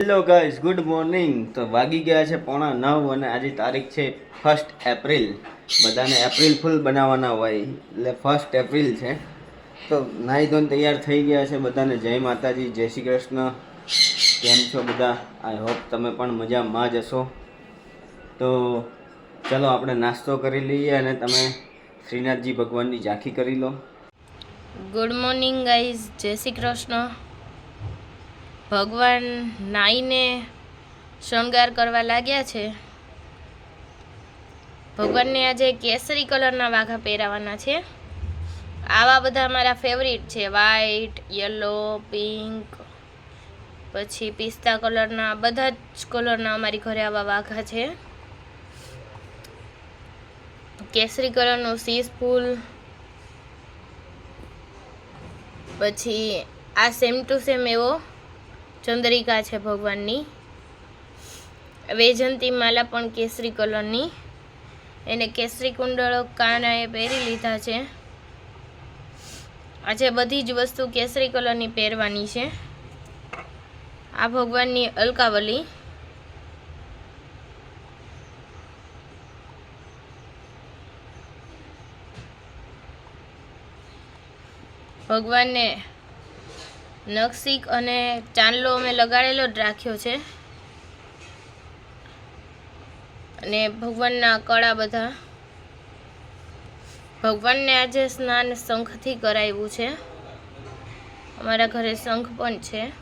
Hello guys good morning તો વાગી ગયા છે પોણા નવ અને આજે તારીખ છે ફર્સ્ટ એપ્રિલ બધાને એપ્રિલ ફૂલ બનાવવાના હોય. એટલે ફર્સ્ટ એપ્રિલ છે. તો નાહી ધોન તૈયાર થઈ ગયા છે બધાને. જય માતાજી, જય શ્રી કૃષ્ણ. કેમ છો બધા? આઈ હોપ તમે પણ મજામાં જ હશો. તો ચલો આપણે નાસ્તો કરી લઈએ અને તમે શ્રીનાથજી ભગવાનની ઝાંખી કરી લો. ગુડ મોર્નિંગ ગાઈઝ જય શ્રી કૃષ્ણ. ભગવાન નાઈને શણગાર કરવા લાગ્યા છે. ભગવાનને આજે કેસરી કલરના વાઘા પહેરાવાના છે. આવા બધા મારા ફેવરિટ છે. વ્હાઈટ યલો પિંક પછી પિસ્તા કલરના, બધા જ કલરના અમારી ઘરે આવા વાઘા છે. કેસરી કલરનું સીસ ફૂલ. પછી આ સેમ ટુ સેમ એવો ચંદ્રિકા છે ભગવાનની. વૈજંતી માલા પણ કેસરી કલરની. એને કેસરી કુંડળો કાનાએ પહેરી લીધા છે. આજે બધી જ વસ્તુ કેસરી કલરની પહેરવાની છે. આ ભગવાનની અલકાવલી. ભગવાનને નકશીક અને ચાંદલો અમે લગાડેલો જ રાખ્યો છે. અને ભગવાનના કળા બધા. ભગવાનને આજે સ્નાન શંખથી કરાવ્યું છે. અમારા ઘરે શંખ પણ છે.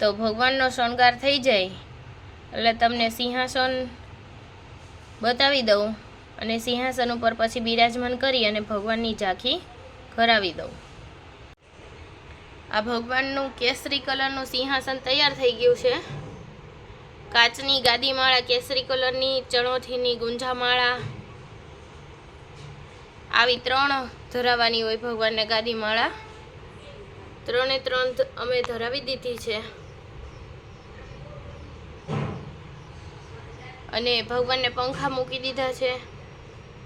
તો ભગવાનનો શણગાર થઈ જાય, એટલે તમને સિંહાસન બતાવી દઉં. અને સિંહાસન ઉપર પછી બિરાજમાન કરી અને ભગવાનની ઝાંખી કરાવી દઉં. આ ભગવાનનું કેસરી કલરનું સિંહાસન તૈયાર થઈ ગયું છે. કાચની ગાદીમાળા, કેસરી કલરની ચણોથીની ગુંજામાળા. આવી ત્રણ ધરાવવાની હોય ભગવાનને ગાદીમાળા. ત્રણે ત્રણ અમે ધરાવી દીધી છે. અને ભગવાનને પંખા મૂકી દીધા છે.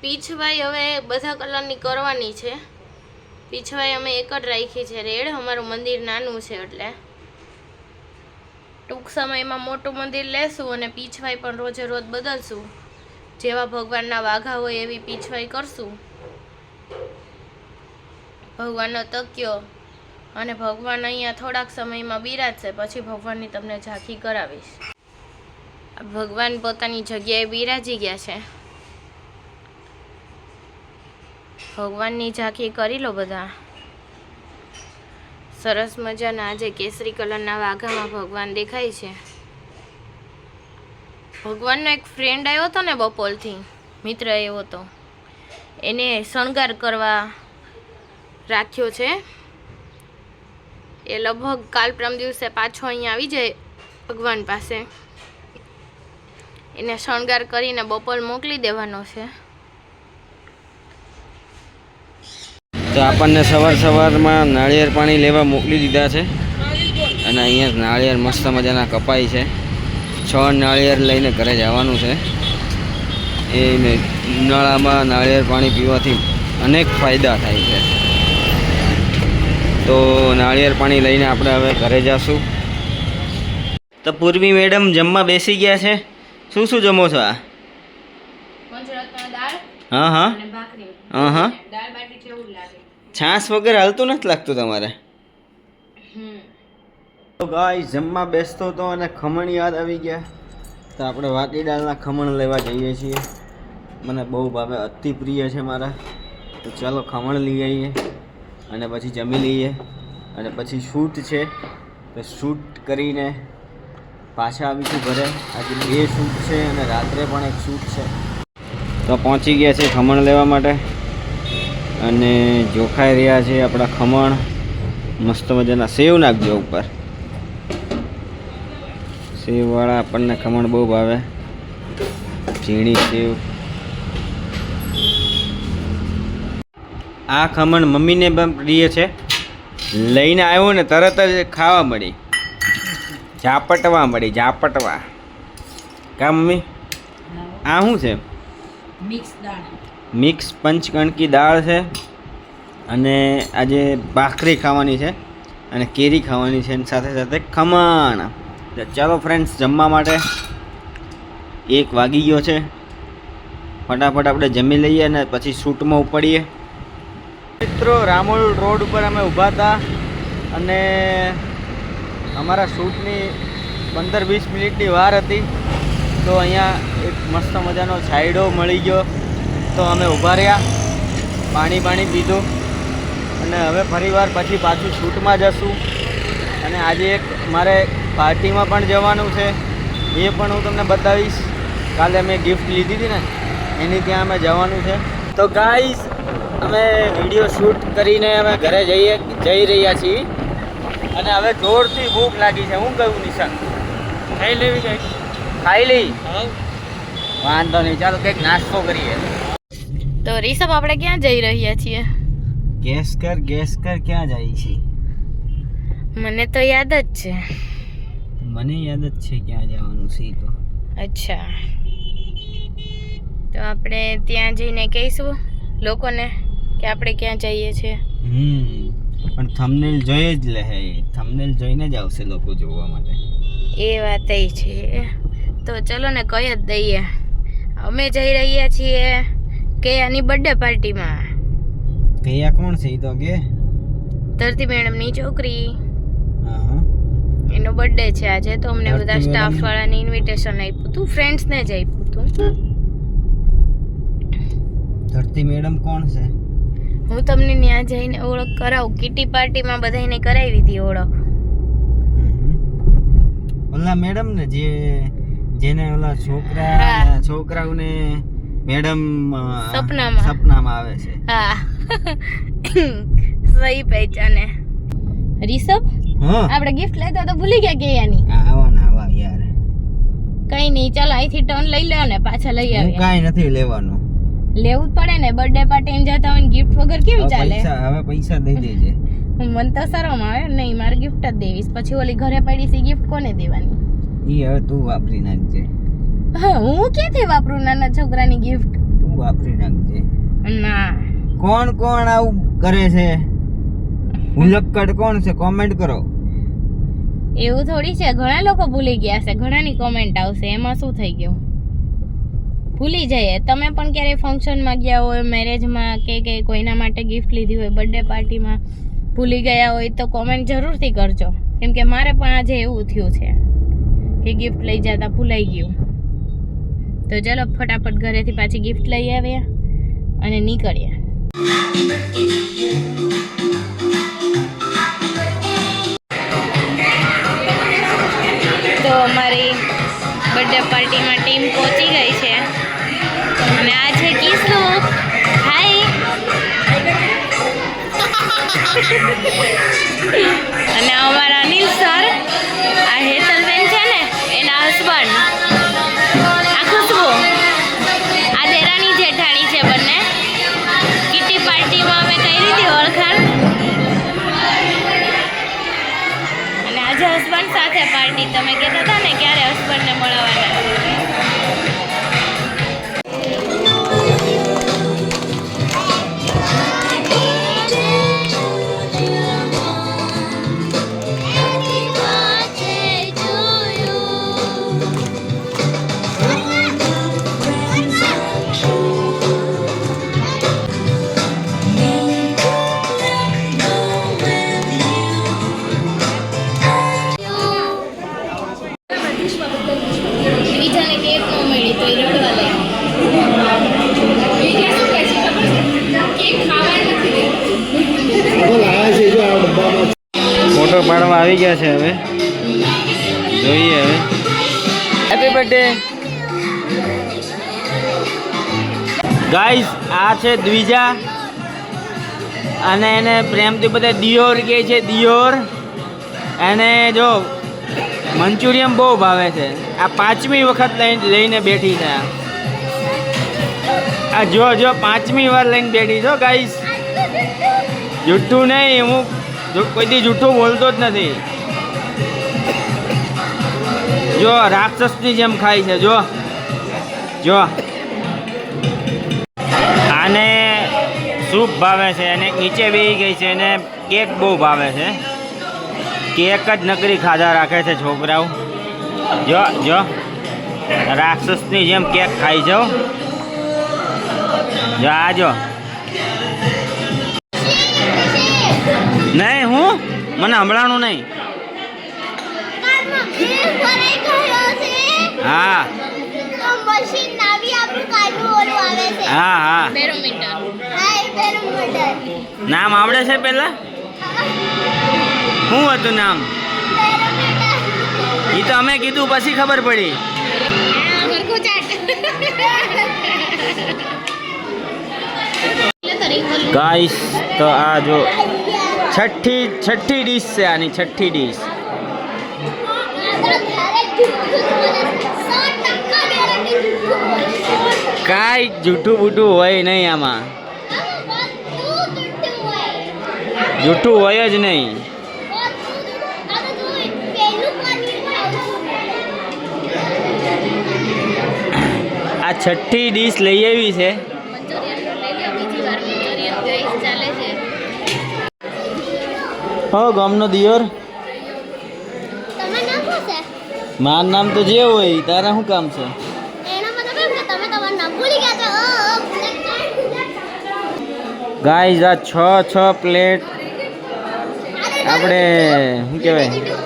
પીછવાઈ હવે બધા કલરની કરવાની છે. પીછવાઈ અમે એક જ રાખી છે રેડ, અમારું મંદિર નાનું છે એટલે. ટૂંક સમયમાં મોટું મંદિર લેશું અને પીછવાઈ પણ રોજે રોજ બદલશું. જેવા ભગવાનના વાઘા હોય એવી પીછવાઈ કરશું. ભગવાનનો તક્યો અને ભગવાન અહીંયા થોડાક સમયમાં બિરાજશે, પછી ભગવાનની તમને ઝાંખી કરાવીશ. ભગવાન પોતાની જગ્યાએ બિરાજી ગયા છે. ભગવાનની ઝાંખી કરી લો બધા. સરસ મજાના આજે કેસરી કલરના વાઘામાં ભગવાન દેખાય છે. ભગવાનનો એક ફ્રેન્ડ આવ્યો હતો ને બપોરથી, મિત્ર આવ્યો હતો એને શણગાર કરવા રાખ્યો છે. એ લગભગ કાલ પ્રમ દિવસે પાછો અહીંયા આવી જાય ભગવાન પાસે. એને શણગાર કરીને બપોર મોકલી દેવાનો છે. તો આપણને સવાર સવારમાં નાળિયેર પાણી લેવા મોકલી દીધા છે. અને અહીંયા નાળિયેર મસ્ત મજાના કપાય છે. છ નાળિયેર લઈને ઘરે જવાનું છે. એ ઉનાળામાં નાળિયેર પાણી પીવાથી અનેક ફાયદા થાય છે. તો નાળિયેર પાણી લઈને આપણે હવે ઘરે જઈશું તો પૂર્વી મેડમ જમવા બેસી ગયા છે. શું શું જમો છો આ? હા હા. હા હા. દાળ બાટી જેવું લાગે. છાશ વગર હાલતું નથી લાગતું તમારે? તો ગાય જમવા બેસતો હતો અને ખમણ યાદ આવી ગયા. તો આપણે વાટી દાળના ખમણ લેવા જઈએ છીએ. મને બહુ ભાવે અતિ પ્રિય છે મારા. તો ચાલો ખમણ લઈ આવીએ અને પછી જમી લઈએ. અને પછી શૂટ છે. તો શૂટ કરીને પાછા આવીશું ઘરે. આજે બે શૂટ છે અને રાત્રે પણ એક શૂટ છે. તો પહોંચી ગયા છે ખમણ લેવા માટે. અને જોખાઈ રહ્યા છે આપણા ખમણ. મસ્ત મજાના સેવ નાખજો ઉપર. સેવવાળા આપણને ખમણ બહુ ભાવે. ઝીણી સેવ. આ ખમણ મમ્મીને પણ પ્રિય છે. લઈને આવ્યો ને તરત જ ખાવા મળી. ઝાપટવા મળી ઝાપટવા. કા મમ્મી? આ શું છે? મિક્સ દાળ મિક્સ પંચકણકી દાળ છે અને આજે ભાખરી ખાવાની છે અને કેરી ખાવાની છે અને સાથે સાથે ખમણ. ચાલો ફ્રેન્ડ્સ જમવા માટે એક વાગી ગયો છે. ફટાફટ આપણે જમી લઈએ અને પછી શૂટમાં ઉપડીએ. મિત્રો, રામોલ રોડ ઉપર અમે ઊભા હતા અને અમારા શૂટની પંદર વીસ મિનિટની વાર હતી. તો અહીંયા એક મસ્ત મજાનો છાંયડો મળી ગયો. તો અમે ઊભા રહ્યા પાણી પાણી પીધું અને હવે ફરીવાર પછી પાછું શૂટમાં જશું. અને આજે એક મારે પાર્ટીમાં પણ જવાનું છે એ પણ હું તમને બતાવીશ. કાલે મેં ગિફ્ટ લીધી હતી ને એની ત્યાં અમે જવાનું છે. તો ગાઈસ અમે વીડિયો શૂટ કરીને અમે ઘરે જઈએ જઈ રહ્યા છીએ. અને હવે જોરથી ભૂખ લાગી છે હું કહ્યું નિશાન? ખાઈ લેવી કંઈક ખાઈ લઈ? હા. વાંધો નહીં ચાલો કંઈક નાસ્તો કરીએ. તો રિષભ આપણે ક્યાં જઈ રહ્યા છીએ? ગેસ કર ગેસ કર ક્યાં જઈ છે? મને તો યાદ જ છે. મને યાદ જ છે ક્યાં જવાનું છે તો. અચ્છા. તો આપણે ત્યાં જઈને કહીશું લોકોને કે આપણે ક્યાં જઈએ છીએ. હમ પણ થંબનેલ જોઈએ જ લે થંબનેલ જોઈને જ આવશે લોકો જોવા માટે. એ વાત છે. તો ચલો ને કહી જ દઈએ. અમે જઈ રહ્યા છીએ. કેયાની બર્થડે પાર્ટીમાં કેયા કોણ છે તો કે? ધરતી મેડમની છોકરી. એનો બર્થડે છે આજે તો અમને બધા સ્ટાફ? વાળાને ઇન્વિટેશન આપ્યું હતું ફ્રેન્ડ્સને જ આપ્યું હતું ધરતી મેડમ કોણ છે? હું તમને ત્યાં જઈને ઓળખ કરાવું કિટી પાર્ટીમાં બધાને કરાવી હતી ઓળખ. ઓલા મેડમ ને જે જેને ઓલા છોકરા છોકરાઓને મેડમ સપનામાં. સપનામાં આવે છે. હા. સહી પહેચાને. રિષભ હા. આપણે ગિફ્ટ લેતા તો ભૂલી ગયા કેયાની આવા ને આવા યાર. કઈ નહીં ચાલો અહીંથી ટર્ન લઈ લો ને પાછા લઈ હું આવ્યા કાંઈ નથી લેવાનું. લેવું જ પડે ને બર્થડે પાર્ટી જતા હોય ગિફ્ટ વગર કેમ ચાલે? હવે પૈસા દઈ દેજે. મને તો શરમ આવે નહીં મારે ગિફ્ટ જ દેવીશ. પછી ઓલી ઘરે પડી છે ગિફ્ટ કોને દેવાની? ઈ હવે તું વાપરી નાખજે. હા ક્યાંથી વાપરું નાના છોકરાની ગિફ્ટ તું વાપરી નાખજે. ના. કોણ કોણ આવું કરે છે? હુલક્કડ કોણ છે? કોમેન્ટ કરો. એવું થોડી છે ઘણા લોકો ભૂલી ગયા છે ઘણાની કોમેન્ટ આવશે એમાં શું થઈ ગયું? ભૂલી જઈએ. તમે પણ ક્યારે ફંક્શનમાં ગયા હોય મેરેજમાં કે કે કોઈના માટે ગિફ્ટ લીધી હોય બર્થડે પાર્ટીમાં ભૂલી ગયા હોય તો કોમેન્ટ જરૂરથી કરજો. કેમ કે મારે પણ આજે એવું થયું છે કે ગિફ્ટ લઈ જતા ભૂલાઈ ગયું. તો ચલો ફટાફટ ઘરેથી પાછી ગિફ્ટ લઈ આવ્યા અને નીકળ્યા તો અમારી બર્થડે પાર્ટીમાં ટીમ પહોંચી ગઈ છે. અને આ છે કિસ્સો. હાય અને અમારા અનિલ સર આ હેતલબેન છે ને, એના હસબન્ડ તમે કહેતા હતા ને ક્યારે હસબન્ડને મળવાના આવી ગયા છે હવે. જોઈએ હવે. હેપી બર્થડે ગાઈસ આ છે દ્વિજા. અને એને પ્રેમથી બધા દિયોર કહે છે, દિયોર. એને જો મંચુરિયન બહુ ભાવે છે. આ પાંચમી વખત લઈને બેઠી છે. આ. જો જો, પાંચમી વાર લઈને બેઠી છો ગાઈસ જુઠ્ઠું નહીં, હું જો- કોઈ દી જૂઠું બોલતો જ નથી. જો રાક્ષસની જેમ ખાય છે, જો. જો. આને સૂપ ભાવે છે, અને નીચે બેસી ગઈ છે, અને કેક બહુ ભાવે છે. કેક જ નકરી ખાધા રાખે છે છોકરાઓ. જો જો. રાક્ષસની જેમ કેક ખાઈ જાઓ. જો, આ જો. નહીં, હું? મને હમણાંનું નહીં. હા. હા હા. નામ આવડે છે પેલા શું હતું નામ? એ તો અમે કીધું, પછી ખબર પડી. ગાઈસ તો આ જો છઠ્ઠી છઠ્ઠી ડીશ છે આની, છઠ્ઠી ડીશ કાંઈ જૂઠું બૂઠું હોય નહીં આમાં. જૂઠું હોય જ નહીં. આ છઠ્ઠી ડીશ લઈ આવી છે. હા ગામનો દિયર. મારું નામ તો જે હોય તારા શું કામ છે? ગાઈઝ આ છ છ પ્લેટ આપણે શું કહેવાય?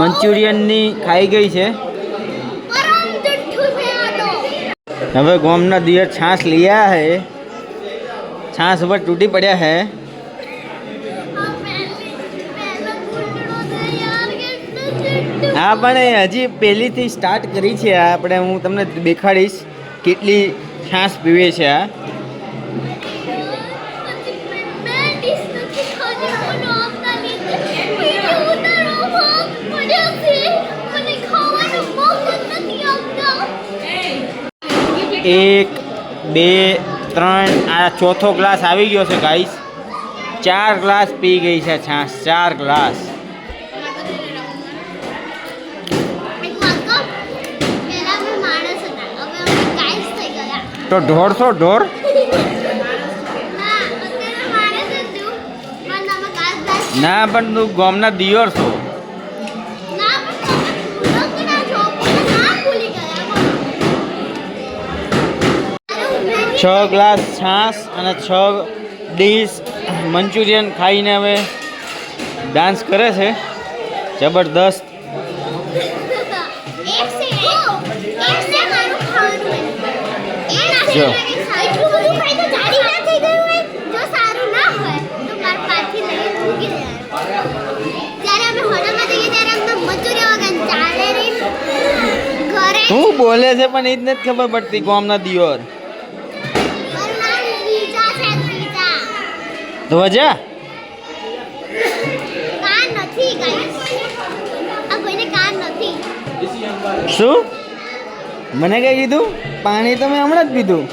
મંચુરિયનની ખાઈ ગઈ છે. હવે ગોમના દિયર છાશ લીયા હે. છાશ ઉપર તૂટી પડ્યા હે. હા, પણ હજી પહેલીથી સ્ટાર્ટ કરી છે આપણે હું તમને દેખાડીશ કેટલી છાશ પીવે છે આ. એક, બે, ત્રણ, આ ચોથો ગ્લાસ આવી ગયો છે ગાઈસ ચાર ગ્લાસ પી ગઈ છે છાશ, ચાર ગ્લાસ એક વાત કહું પહેલા અમે માણસ હતા હવે અમે ગાઈસ થઈ ગયા તો ઢોરસો ઢોર? ના, પણ તું ગોમના દિયોર છો. છો ગ્લાસ છાશ અને છ ડીશ મંચુરિયન ખાઈને હવે ડાન્સ કરે છે. જબરદસ્ત. ઘરે તું બોલે છે પણ એ જ નથી ખબર પડતી ગામના દિયોર. ધ્વજા શું? મને કઈ કીધું? પાણી તો મેં હમણાં જ પીધું.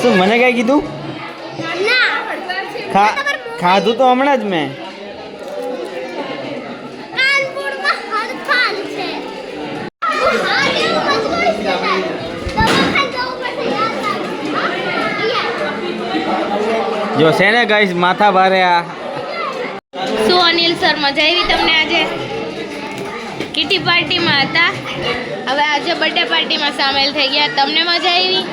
શું મને કઈ કીધું? ખાધું તો હમણાં જ મેં. જો છે ને ગાઈસ માથા ભારે આ શું અનિલ સર મજા આવી તમને આજે કિટી પાર્ટીમાં હતા. હવે આજે બર્થડે પાર્ટીમાં સામેલ થઈ ગયા. તમને મજા આવી?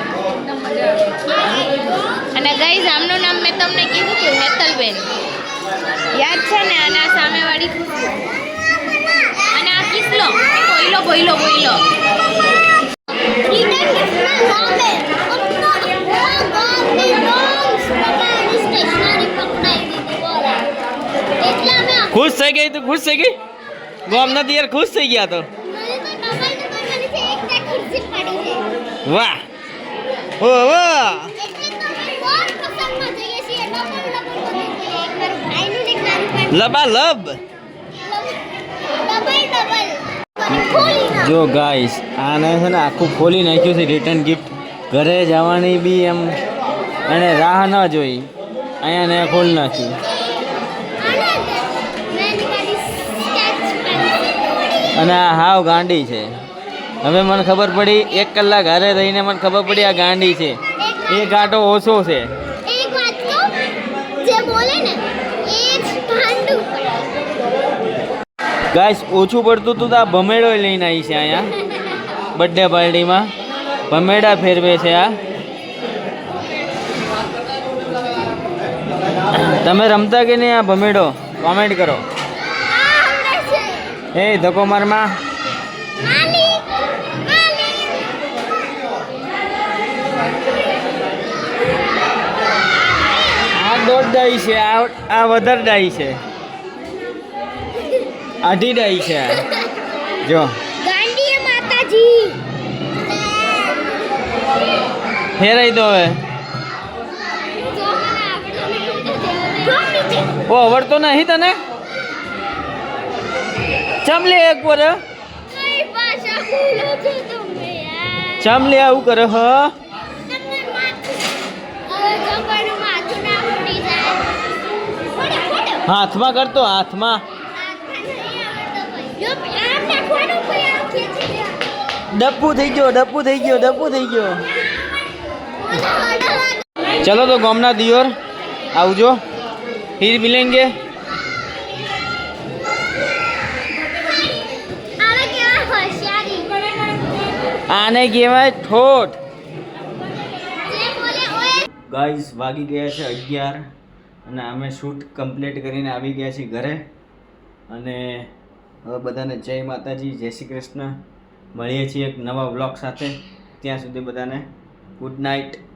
અને ગઈઝ આમનું નામ મેં તમને કીધું હતું હેતલબેન. યાદ છે ને? અને આ સામેવાળી અને આ કિસલો બોઈલો બોઈલો બોઈલો Return gift ના નામે અપના આખા ગામની ડોગ્સ પ્રકારની સ્ટેશનરી પકડાઈ દીધી બોલો એટલે અમે આખું- ખુશ થઈ ગઈ તું ખુશ થઈ ગઈ? ગોમ નથી યાર ખુશ થઈ ગયા તો. મને તો ડબલ ડબલ મને છે એક ત્યાં ખુરશી પડી છે. વાહ. ઓ વાહ. લબા લબ જો ગાઈસ આને છે ને આખું ખોલી નાખ્યું છે રિટર્ન ગિફ્ટ ઘરે જવાની બી એમ. એને રાહ ન જોઈ. અહીંયા ને ખોલી નાખ્યું અને આ હાવ ગાંડી છે. હવે મને ખબર પડી એક કલાક ઘરે રહીને મને ખબર પડી આ ગાંડી છે. એ ગાંટો ઓછો છે. ગાઈસ ઓછું પડતું તું તો આ ભમેડો લઈને આવી છે અહીંયા. બર્થડે પાર્ટીમાં ભમેડા ફેરવે છે આ. તમે રમતા કે નહીં આ ભમેડો? કોમેન્ટ કરો. એ ધક્કો મારમાં આ દોઢ ડાઈ છે આ આ વધારે ડાઈ છે. અઢી ડાઈ છે જો. ફેરાઈ દો હવે. ઓ આવડતો નહીં તને? ચમ લે એક પર કઈ ભાષા બોલો છો તમે યાર? ચમ લે આવું કરે હ? હાથમાં કરતો હાથમાં. ડપ્પુ થઈ ગયો ડપ્પુ થઈ ગયો ડપ્પુ થઈ ગયો. ચલો તો ગામના દિયોર આવજો. ફિર મિલેંગે. આને કહેવાય ઠોઠ. ગાઈસ, વાગી ગયા છે અગિયાર અને અમે શૂટ કમ્પ્લીટ કરીને આવી ગયા છીએ ઘરે. અને હવે બધાને જય માતાજી, જય શ્રી કૃષ્ણ. મળીએ છીએ એક નવા વ્લોગ સાથે. ત્યાં સુધી બધાને ગુડ નાઇટ.